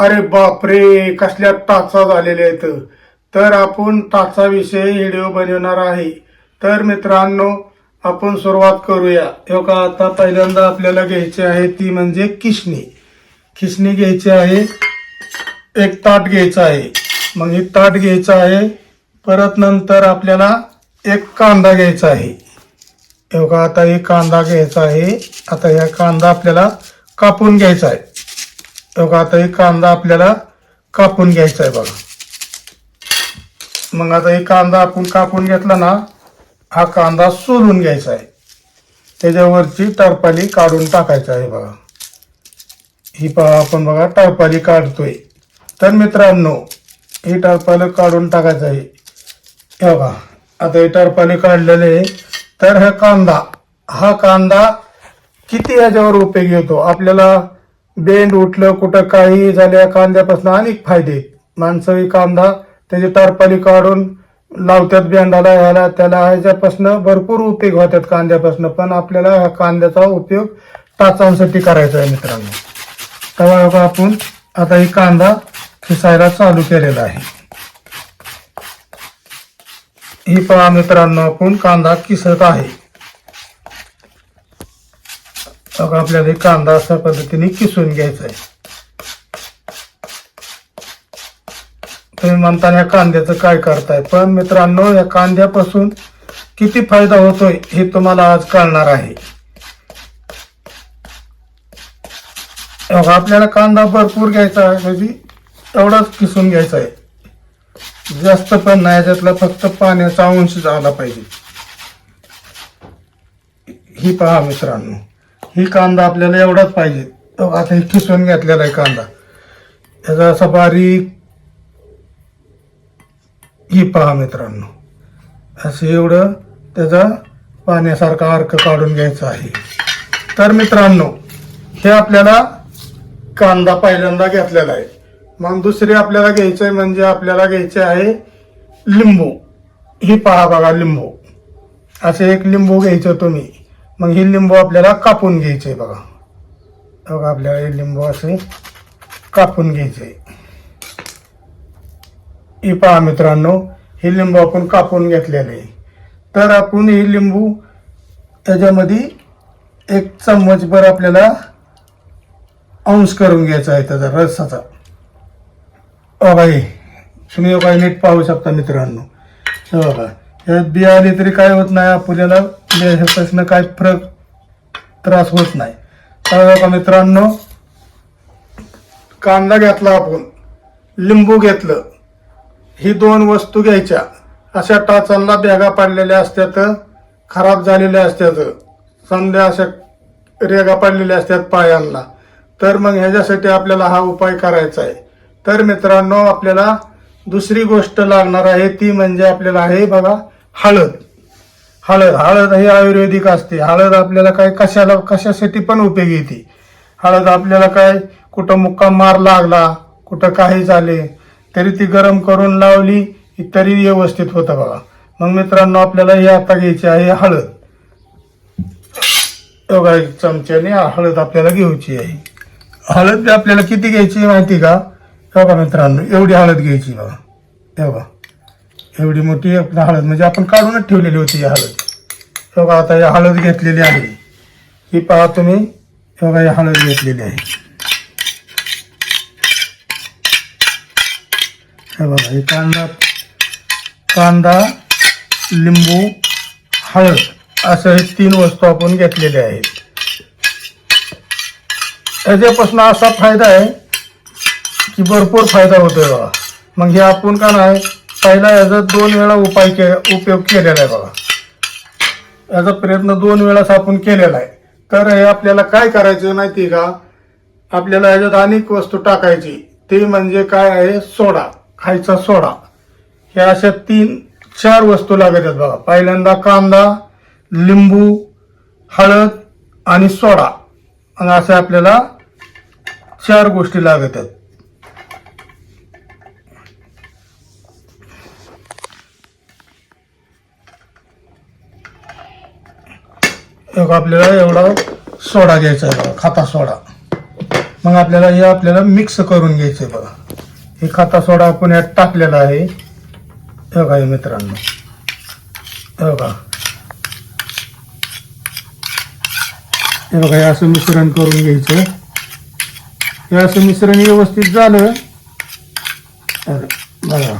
अरे बापरे कसल्या टाचा झालेल्या आहेत. तर आपण टाचाविषयी व्हिडिओ बनवणार आहे. तर मित्रांनो आपण सुरुवात करूया. हो का आता पहिल्यांदा आपल्याला घ्यायची आहे ती म्हणजे किशणी खिसणी घ्यायची आहे. एक ताट घ्यायचं आहे. मग हे ताट घ्यायचं आहे. परत नंतर आपल्याला एक कांदा घ्यायचा आहे. हो का आता एक कांदा घ्यायचा आहे. आता ह्या कांदा आपल्याला कापून घ्यायचा आहे. बघा आता एक कांदा आपल्याला कापून घ्यायचा आहे बघा. मग आता एक कांदा आपण कापून घेतला ना हा कांदा सोलून घ्यायचा आहे. त्याच्यावरची टरपाली काढून टाकायचं आहे बघा. ही पहा आपण बघा टरपाली काढतोय. तर मित्रांनो ही टरपाली काढून टाकायचं आहे. हे बघा आता हे टरपाली काढलेले आहे. तर हा कांदा हा कांदा किती ह्याच्यावर उपयोगी येतो आपल्याला बेंड उठलं कुठं काही झाल्या कांद्यापासून अनेक फायदे. माणसं कांदा त्याची टारपाली काढून लावतात बेंडाला ह्याला त्याला ह्याच्यापासून भरपूर उपयोग होतात कांद्यापासून. पण आपल्याला ह्या कांद्याचा उपयोग टाचांसाठी करायचा आहे मित्रांनो. तेव्हा आपण आता ही कांदा खिसायला चालू केलेला आहे. ही पहा मित्रांनो आपण कांदा किसत आहे. बघा आपल्याला कांदा अशा पद्धतीने किसून घ्यायचा आहे. तुम्ही म्हणता या कांद्याचं काय करताय? पण मित्रांनो या कांद्यापासून किती फायदा होतोय हे तुम्हाला आज कळणार आहे. आपल्याला कांदा भरपूर घ्यायचा आहे म्हणजे तेवढाच किसून घ्यायचा आहे. जास्त पण नाही याच्यातला फक्त पाण्याचा अंश झाला पाहिजे. ही पहा मित्रांनो. ही कांदा आपल्याला एवढाच पाहिजे. आता हे किसून घेतलेला आहे कांदा. याचा असा बारीक ही पहा मित्रांनो. असं एवढं त्याचा पाण्यासारखा अर्क काढून घ्यायचा आहे. तर मित्रांनो हे आपल्याला कांदा पहिल्यांदा घेतलेला आहे. मग दुसरी आपल्याला घ्यायचं आहे म्हणजे आपल्याला घ्यायचे आहे लिंबू. ही पहा बघा लिंबू. असे एक लिंबू घ्यायचं तुम्ही. मग हे लिंबू आपल्याला कापून घ्यायचे बघा. बघा आपल्याला हे लिंबू असे कापून घ्यायचे ही पहा मित्रांनो हे लिंबू आपण कापून घेतलेले आहे. तर आपण हे लिंबू त्याच्यामध्ये एक चम्मचभर आपल्याला अंश करून घ्यायचा आहे त्याचा रसाचा. बघा हे. तुम्ही बघा नीट पाहू शकता मित्रांनो. बघा. हे बिया आली तरी काय होत नाही आपल्याला ह्यापासून काय फरक त्रास होत नाही. तर मित्रांनो कांदा घेतला आपण लिंबू घेतलं ही दोन वस्तू घ्यायच्या. अशा टाचांना बॅगा पाडलेल्या असतात खराब झालेल्या असतात समजा अशा रेगा पाडलेल्या असतात पायांना. तर मग ह्याच्यासाठी आपल्याला हा उपाय करायचा आहे. तर मित्रांनो आपल्याला दुसरी गोष्ट लागणार आहे ती म्हणजे आपल्याला आहे बघा हळद. हळद हळद ही आयुर्वेदिक असते. हळद आपल्याला काय कशाला कशासाठी पण उपयोगी येते. हळद आपल्याला काय कुठं मुक्का मार लागला कुठं काही झाले तरी ती गरम करून लावली तरी व्यवस्थित होतं बघा. मग मित्रांनो आपल्याला हे आता घ्यायची आहे हळद. बघा एक चमच्याने हळद आपल्याला घ्यायची आहे. हळद आपल्याला किती घ्यायची माहिती का? बघा मित्रांनो एवढी हळद घ्यायची बघा. हे बघा. एवढी मोठी आपली हळद म्हणजे आपण काढूनच ठेवलेली होती ही हळद. बघा आता ही हळद घेतलेली आहे. ही पहा तुम्ही बघा ही हळद घेतलेली आहे. हे बघा हे कांदा कांदा लिंबू हळद असं हे तीन वस्तू आपण घेतलेल्या आहेत. याच्यापासून असा फायदा आहे की भरपूर फायदा होतोय बघा. मग हे आपण का नाही पहिला याचा दोन वेळा उपाय के उपयोग केलेला आहे बघा. याचा प्रयत्न दोन वेळाच आपण केलेला आहे. तर हे आपल्याला काय करायचं माहिती आहे का? आपल्याला याच्यात अनेक वस्तू टाकायची. ते म्हणजे काय आहे? सोडा. खायचा सोडा. हे अशा तीन चार वस्तू लागत आहेत बघा. पहिल्यांदा कांदा लिंबू हळद आणि सोडा. आणि अशा आपल्याला चार गोष्टी लागत आहेत. एक आपल्याला एवढा सोडा घ्यायचा आहे बघा खाता सोडा. मग आपल्याला हे आपल्याला मिक्स करून घ्यायचं आहे बघा. हे खाता सोडा आपण यात टाकलेला आहे. बघा हे मित्रांनो. बघा. हे बघा हे असं मिश्रण करून घ्यायचं. हे असं मिश्रण व्यवस्थित झालं. बघा.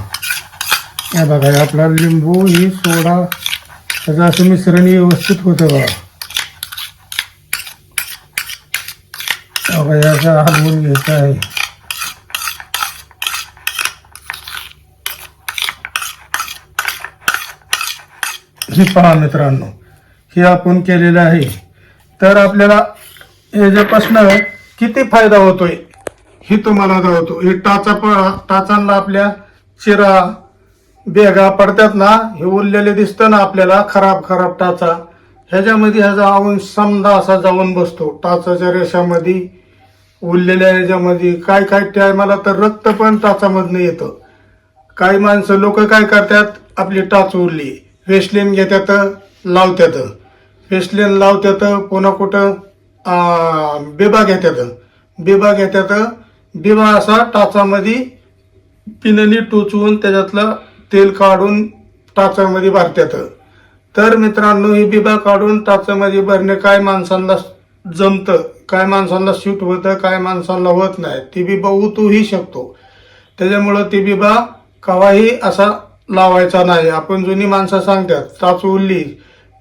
हे बघा हे आपला लिंबू ही सोडा त्याचं असं मिश्रण व्यवस्थित होतं बघा. बघा हे असं हलवून घ्यायचं आहे. ही पहा मित्रांनो हे आपण केलेलं आहे. तर आपल्याला याच्यापासनं किती फायदा होतोय? हे तुम्हाला दाखवतो हे टाचा प टाचांना आपल्या चिरा बेगा पडतात ना हे उरलेले दिसतं ना आपल्याला खराब खराब टाचा. ह्याच्यामध्ये ह्याचा अंश समजा असा जाऊन बसतो. टाचाच्या रेषामध्ये उरलेल्या याच्यामध्ये काय काय टायमाला तर रक्त पण टाचामधनं येतं. काही माणसं लोक काय करतात? आपली टाच उरली. वेस्लिन घेतात लावतात. वेस्लिन लावतात पुन्हा कुठं? बिबा घेतात. बिबा घेतात. बिबा असा टाचामध्ये पिननी टोचवून त्याच्यातलं तेल काढून टाचामध्ये भरतात. तर मित्रांनो ही बिबा काढून टाचामध्ये भरणे काय माणसांना जमतं. काय माणसांना शूट होतं काय माणसांना होत नाही. ती बिबा उतूही शकतो. त्याच्यामुळं ती बिबा कवाही असा लावायचा नाही. आपण जुनी माणसं सांगतात टाच उरली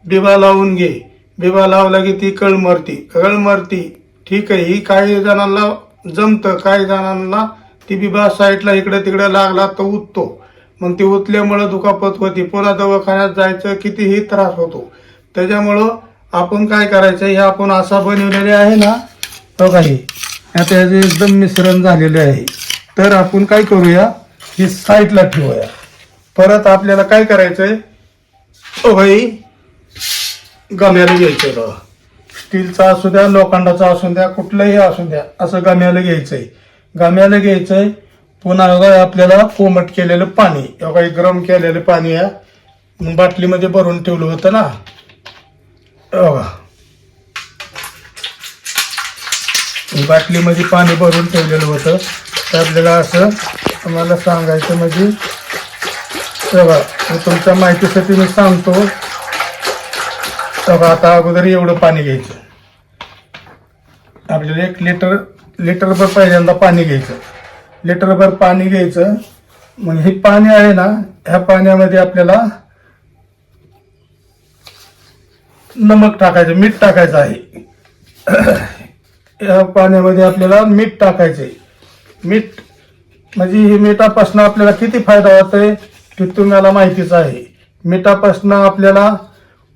बिबा लावून घे. बिबा लावला की ती कळ मरती कळ मरती ठीक आहे ही काही जणांना जमतं काही जणांना ती बिबा साईडला इकडे तिकडे लागला तर उठतो. मग ती उतल्यामुळं दुखापत होती. पुन्हा दवाखान्यात जायचं कितीही त्रास होतो. त्याच्यामुळं आपण काय करायचं हे आपण असा बनवलेले आहे ना? बघा हे. आता याचे एकदम मिश्रण झालेले आहे. तर आपण काय करूया? हे साईडला ठेवूया. परत आपल्याला काय करायचंय? ओ भाई गम्याला घ्यायचंय बघा. स्टीलचा असू द्या लोखंडाचा असू द्या कुठलंही असू द्या असं गम्याला घ्यायचंय. गम्याला घ्यायचंय पुन्हा बघा आपल्याला कोमट केलेलं पाणी. बघा गरम केलेलं पाणी या बाटलीमध्ये भरून ठेवलं होतं ना? बाटलीमध्ये पाणी भरून ठेवलेलं होतं. तर आपल्याला असं तुम्हाला सांगायचं म्हणजे बघा हे तुमच्या माहितीसाठी मी सांगतो. बघा आता अगोदर एवढं पाणी घ्यायचं. आपल्याला एक लिटर लिटरभर पहिल्यांदा पाणी घ्यायचं. लिटरभर पाणी घ्यायचं. मग हे पाणी आहे ना ह्या पाण्यामध्ये आपल्याला नमक टाकायचं मीठ टाकायचं आहे. या पाण्यामध्ये आपल्याला मीठ टाकायचं आहे मीठ म्हणजे हे मिठापासनं आपल्याला किती फायदा होतोय ते तुम्हाला माहितीच आहे. मिठापासनं आपल्याला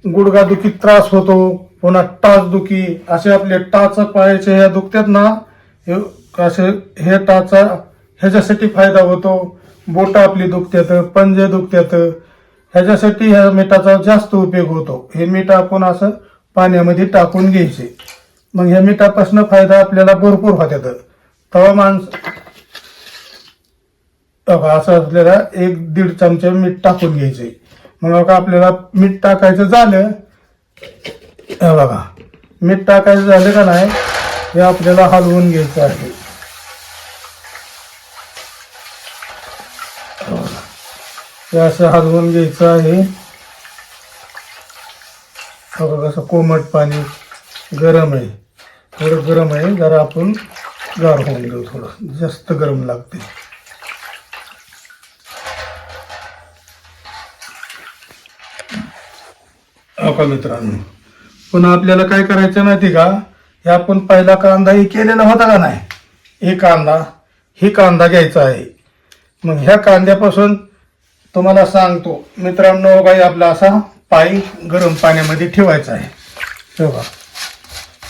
गुडघादुखी त्रास होतो पुन्हा टाच दुखी असे आपले टाच पायाचे ह्या दुखतात ना हे असे हे टाचा ह्याच्यासाठी फायदा होतो. बोटं आपली दुखतात पंजे दुखतात ह्याच्यासाठी ह्या मिठाचा जास्त उपयोग होतो. हे मीठ आपण असं पाण्यामध्ये टाकून घ्यायचे. मग ह्या मिठापासून फायदा आपल्याला भरपूर होतात. तेव्हा माणस असं आपल्याला एक दीड चमचे मीठ टाकून घ्यायचे. मग बघा आपल्याला मीठ टाकायचं झालं हे बघा मीठ टाकायचं झालं का नाही हे आपल्याला हलवून घ्यायचं आहे हे बघा. हे असं हलवून घ्यायचं आहे. बघा कसं कोमट पाणी गरम आहे. थोडं गरम आहे जरा आपण गार होऊन देऊ थोडं. जास्त गरम लागते. अका मित्रांनो? पुन्हा आपल्याला काय करायचं माहिती का? हे आपण पहिला कांदा हे केलेला होता का नाही? हे कांदा हे कांदा घ्यायचा आहे. मग ह्या कांद्यापासून तुम्हाला सांगतो मित्रांनो काही आपला असा पाय गरम पाण्यामध्ये ठेवायचा आहे. हो का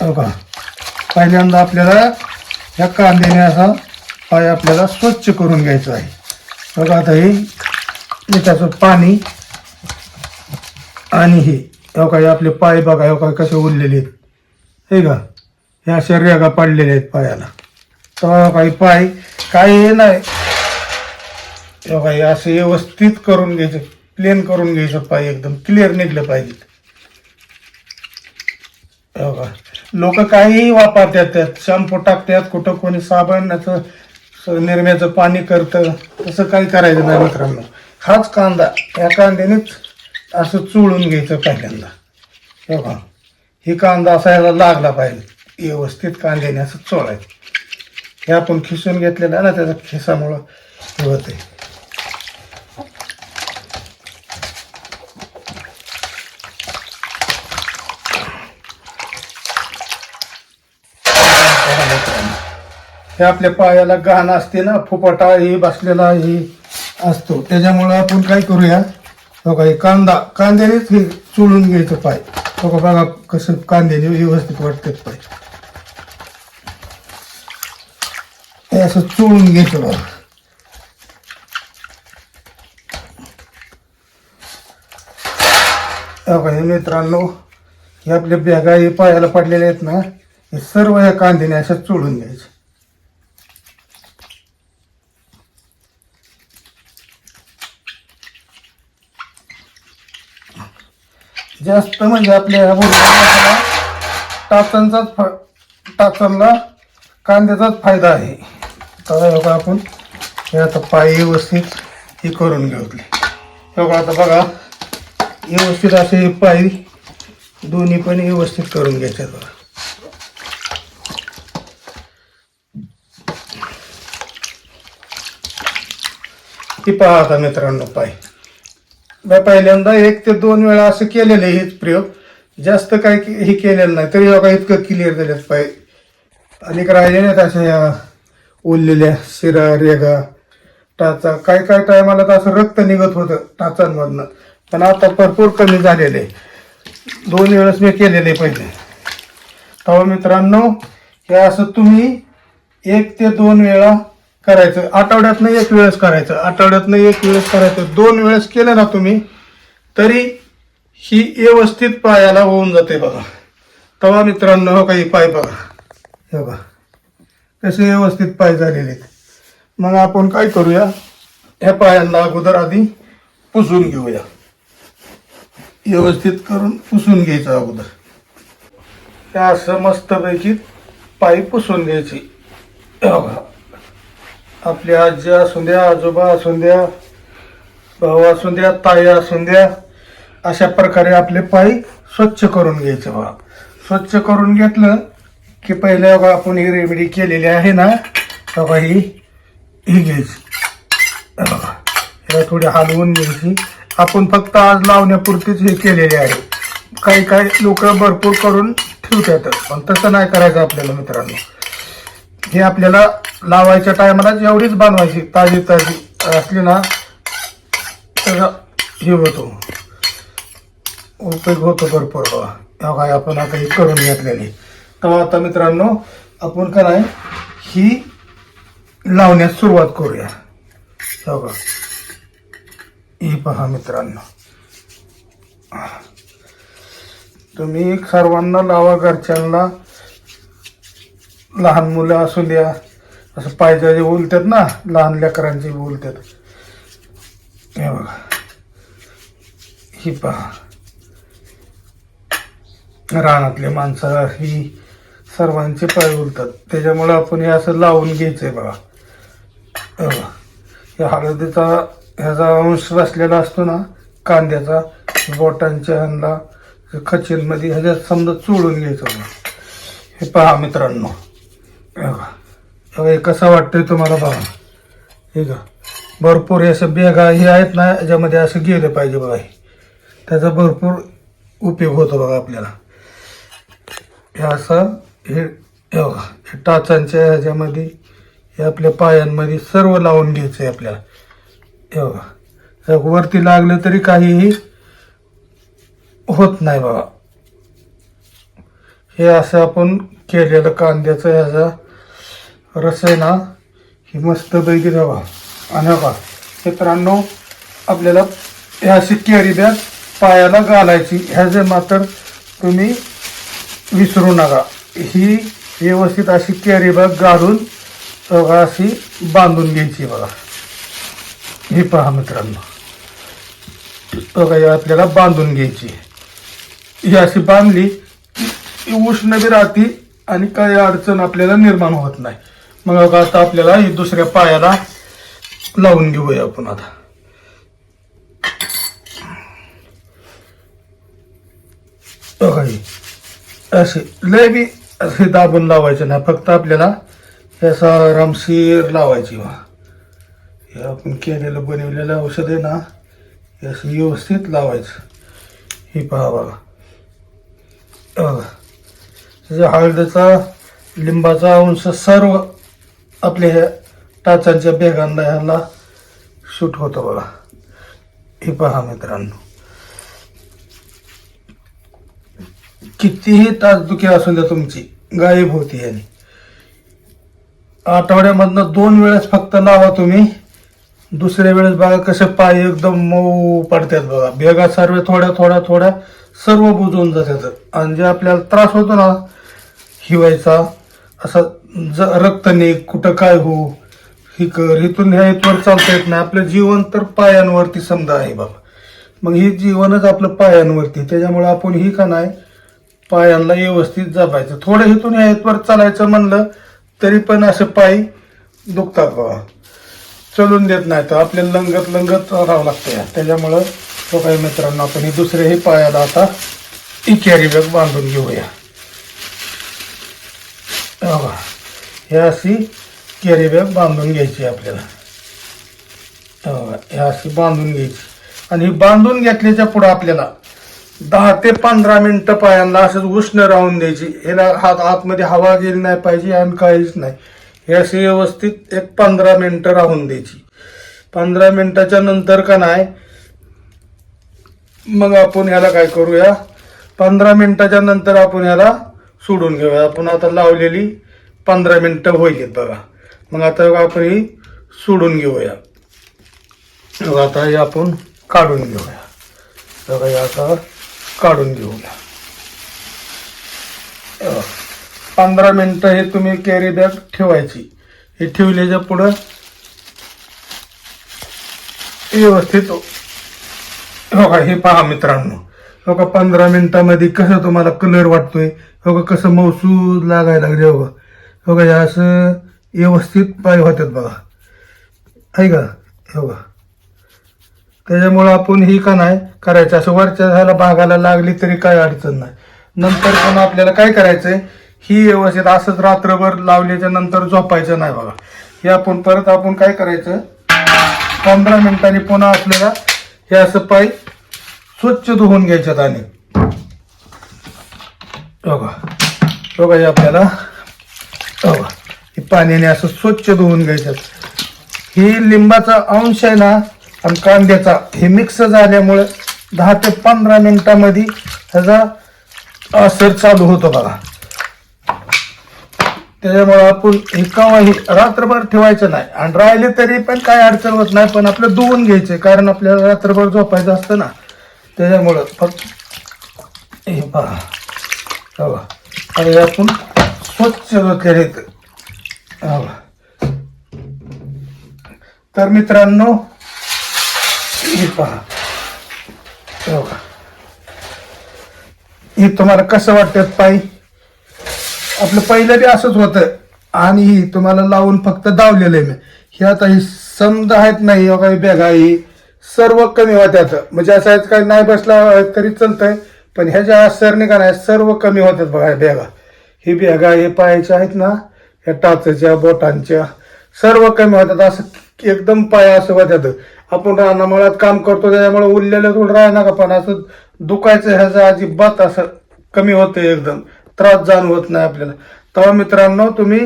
हो का पहिल्यांदा आपल्याला ह्या कांद्याने असा पाय आपल्याला स्वच्छ करून घ्यायचा आहे. बघा आता हे मिठाचं पाणी आणि हे. हो काय हे आपले पाय बघा हो काय कसे उरलेले आहेत. हे का हे अशा रेगा पडलेल्या आहेत पायाला. तर काही पाय काही हे नाही. हे बघा हे असं व्यवस्थित करून घ्यायचं प्लेन करून घ्यायचं पाय एकदम क्लिअर निघलं पाहिजे. हो बघा लोक काहीही वापरतात त्यात शॅम्पू टाकतात कुठं कोणी साबणाचं निर्म्याचं पाणी करतं तसं काही करायचं नाही मित्रांनो. हाच कांदा या कांद्यानेच असं चुळून घ्यायचं पहिल्यांदा. हो बघा ही कांदा असा याला लागला पाहिजे व्यवस्थित कांद्याने असं चोळायचं. हे आपण खिसून घेतलेलं ना त्याचा खिसामुळं हे होते हे आपल्या पायाला घाण असते ना फुपाटा हे बसलेला हे असतो. त्याच्यामुळं आपण काय करूया? बघा हे कांदा कांद्यानेच हे चुळून घ्यायचं पाय. बघा बघा कसं कांद्याने व्यवस्थित वाटतात पाय. हे असं चुळून घ्यायचं बघा. हो बघा हे मित्रांनो हे आपल्या बॅगा हे पायाला पडलेले आहेत ना हे सर्व या कांद्याने असं चोळून घ्यायचं. जास्त म्हणजे आपल्या ह्या बुरशीला टाचांचाच फ टाचांना कांद्याचाच फायदा आहे. तर हे बघा आपण. हे आता पाय व्यवस्थित हे करून घेतले हे बघा आता बघा. व्यवस्थित असे पाय दोन्ही पण व्यवस्थित करून घ्यायचे बघा. ती पहा आता मित्रांनो पाय. मी पहिल्यांदा एक ते दोन वेळा असं केलेलं आहे हेच प्रयोग. जास्त काय हे केलेलं नाही. तरी बघा इतकं क्लिअर झालेत पाय. अनेक राहिले नाहीत अशा या ओललेल्या शिरा रेगा टाचा. काय काय टायमाला तर असं रक्त निघत होतं टाचांमधनं. पण आता भरपूर कमी झालेलं आहे. दोन वेळेस मी केलेले आहे पहिले. तेव्हा मित्रांनो हे असं तुम्ही एक ते दोन वेळा करायचं. आठवड्यातनं एक वेळेस करायचं. आठवड्यातनं एक वेळेस करायचं. दोन वेळेस केलं ना तुम्ही तरी ही व्यवस्थित पायाला होऊन जाते बघा. तवा मित्रांनो हो काही पाय बघा. हे बघा. कसे व्यवस्थित पाय झालेले आहेत. मग आपण काय करूया? ह्या पायांना अगोदर आधी पुसून घेऊया. व्यवस्थित करून पुसून घ्यायचं अगोदर. हे असं मस्तपैकी पाय पुसून घ्यायची. हे बघा. आपली आजी असून द्या आजोबा असून द्या भाऊ असून द्या ताई असून द्या अशा प्रकारे आपले पाय स्वच्छ करून घ्यायचे बा. स्वच्छ करून घेतलं की पहिले बघा आपण ही रेमेडी केलेली आहे ना बाबा ही ही घ्यायची. बघा याला थोडी हलवून घ्यायची. आपण फक्त आज लावण्यापुरतीच हे केलेले आहे. काही काही लोक भरपूर करून ठेवतात पण तसं नाही करायचं आपल्याला मित्रांनो. हे आपल्याला लावायच्या टायमाला एवढीच बनवायची ताजी ताजी असली ना तर हे होतो. उपयोग होतो भरपूर. बघा तेव्हा काय आपण आता हे करून घेतलेली. तेव्हा आता मित्रांनो आपण काय ही लावण्यास सुरुवात करूया. बघा. ही पहा मित्रांनो. तुम्ही सर्वांना लावा घरच्यांना लहान मुलं असू द्या असं पायजाचे बोलतात ना लहान लेकरांचे बोलतात. हे बघा. ही पहा. रानातले माणसं ही सर्वांचे पाय बोलतात त्याच्यामुळं आपण हे असं लावून घ्यायचंय बघा. हे या हळदीचा ह्याचा अंश बसलेला असतो ना कांद्याचा बोटांच्या ह्यांना खचींमध्ये ह्याच्यात समजा चोळून घ्यायचं हे पहा मित्रांनो. हे बघा. हे बघा, वाटतंय तुम्हाला बघा. हे का भरपूर हे असं बेगा हे आहेत ना याच्यामध्ये असं गेलं पाहिजे बघा हे. त्याचा भरपूर उपयोग होतो बघा आपल्याला. हे असं हे बघा. हे टाचांच्या ह्याच्यामध्ये. हे आपल्या पायांमध्ये सर्व लावून घ्यायचं आहे आपल्याला. हे बघा. वरती लागलं तरी काहीही होत नाही बघा. हे असं आपण केलेलं कांद्याचं ह्याचा रस आहे ना ही मस्त बैगी जावा आणि बा मित्रांनो आपल्याला ह्या अशी कॅरी बॅग पायाला घालायची. ह्याचे मात्र तुम्ही विसरू नका. ही व्यवस्थित अशी कॅरी बॅग घालून अशी बांधून घ्यायची बघा. ही पहा मित्रांनो. बघा आपल्याला बांधून घ्यायची. ही अशी बांधली की उष्ण बी राहते आणि काही अडचण आपल्याला निर्माण होत नाही. मग बघा आता आपल्याला ही दुसऱ्या पायाला लावून घेऊया आपण आता. बघा असे लय बी असे दाबून लावायचे नाही फक्त आपल्याला याचा आरामशीर लावायची वा हे आपण केलेलं बनवलेलं औषध आहे ना हे असं व्यवस्थित लावायचं. हे पहा बघा. बघा. हळदीचा लिंबाचा अंश सर्व आपल्या ह्या टाचांच्या बेगांना ह्याला शूट होतं बघा. हे पहा मित्रांनो. कितीही तासदुखी असू द्या तुमची गायब होती याने. आठवड्यामधनं दोन वेळेस फक्त लावा तुम्ही दुसऱ्या वेळेस बघा कसे पाय एकदम मऊ पडतात बघा. बेगा सर्व थोड्या थोड्या थोड्या सर्व बुजवून जातात. आणि जे आपल्याला त्रास होतो ना हिवायचा असा रक्त निघ कुठं काय हो ही कर इथून ह्या इथवर चालता येत नाही. आपलं जीवन तर पायांवरती समजा आहे बाबा. मग हे जीवनच आपलं पायांवरती. त्याच्यामुळे आपण ही का नाही पायांना व्यवस्थित जपायचं. थोडं इथून ह्या इथवर चालायचं म्हणलं तरी पण असे पाय दुखतात बाबा. चलून देत नाही तर आपल्याला लंगत लंगत राहावं लागतं या त्याच्यामुळं तो काही मित्रांनो आपण हे दुसऱ्याही पायाला आता इकॅरी बॅग बांधून घेऊया. हे अशी कॅरी बॅग बांधून घ्यायची आपल्याला. हे अशी बांधून घ्यायची. आणि बांधून घेतल्याच्या पुढं आपल्याला दहा ते पंधरा मिनटं पायांना असंच उष्ण राहून द्यायची. ह्याला हात आतमध्ये हवा गेली नाही पाहिजे आणि काहीच नाही. हे असे व्यवस्थित एक पंधरा मिनटं राहून द्यायची. पंधरा मिनटाच्या नंतर का नाही मग आपण ह्याला काय करूया? पंधरा मिनटाच्या नंतर आपण ह्याला सोडून घेऊया. आपण आता लावलेली पंधरा मिनटं होईल बघा. मग आता आपण ही सोडून घेऊया. मग आता हे आपण काढून घेऊया. बघा हे आता काढून घेऊया. पंधरा मिनटं हे तुम्ही कॅरी बॅग ठेवायची. हे ठेवल्याच्या पुढं व्यवस्थित हो का हे पहा मित्रांनो. हो का पंधरा मिनिटामध्ये कसं तुम्हाला कलर वाटतोय? हो का कसं मौसूद लागायला लागले हो का हो का हे असं व्यवस्थित पाय होतात बघा. आहे का? हो का त्याच्यामुळं आपण ही का नाही करायचं? असं वरच्या झाला भागाला लागली तरी काय अडचण नाही. नंतर पण आपल्याला काय करायचंय? ही व्यवस्थित असंच रात्रभर लावल्याच्या नंतर झोपायचं नाही बघा. हे आपण परत आपण काय करायचं? पंधरा मिनिटांनी पुन्हा आपल्याला हे असं पाय स्वच्छ धुवून घ्यायच्यात आणि. बघा. बघा हे आपल्याला बघा हे पाण्याने असं स्वच्छ धुवून घ्यायचं. ही लिंबाचा अंश आहे ना आणि कांद्याचा हे मिक्स झाल्यामुळे दहा ते पंधरा मिनिटामध्ये ह्याचा असर चालू होतो बघा. त्याच्यामुळे आपण हे रात्रभर ठेवायचं नाही. आणि राहिले तरी पण काय अडचण होत नाही पण आपलं धुवून घ्यायचे कारण आपल्याला रात्रभर झोपायचं असतं ना. त्याच्यामुळं फक्त हे बघा. आणि आपण स्वच्छ धुतलेले तर मित्रांनो हे पहा. हे बघा. हे तुम्हाला कसं वाटतं पायी आपलं पहिलं बी असंच होतं. आणि ही तुम्हाला लावून फक्त दावलेलं आहे मी. हे आता ही समजा आहेत नाही हो काही बॅगा ही सर्व कमी होत्यात. म्हणजे असं आहेत काही नाही बसला तरी चालतंय. पण ह्या ज्या का नाही सर्व कमी होतात बघा बेगा बॅगा. ही बॅगा हे पायाच्या आहेत ना ह्या टाचच्या बोटांच्या सर्व कमी होतात. असं एकदम पाया असं होत्यात आपण रानामळात काम करतो त्याच्यामुळे उरलेलं थोडं राहणार का? पण असं दुखायचं ह्याचं अजिबात असं कमी होतं एकदम. त्रास जाणवत नाही आपल्याला. तेव्हा मित्रांनो तुम्ही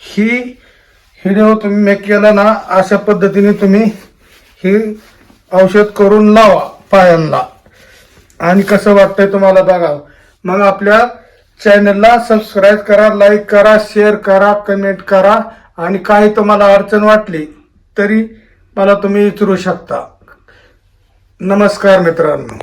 ही हिडिओ तुम्ही मेक केला ना अशा पद्धतीने तुम्ही ही औषध करून लावा पायांना. आणि कसं वाटतंय तुम्हाला बघा. मग आपल्या चॅनलला सबस्क्राईब करा लाईक करा शेअर करा कमेंट करा. आणि काही तुम्हाला अडचण वाटली तरी मला तुम्ही विचारू शकता. नमस्कार मित्रांनो.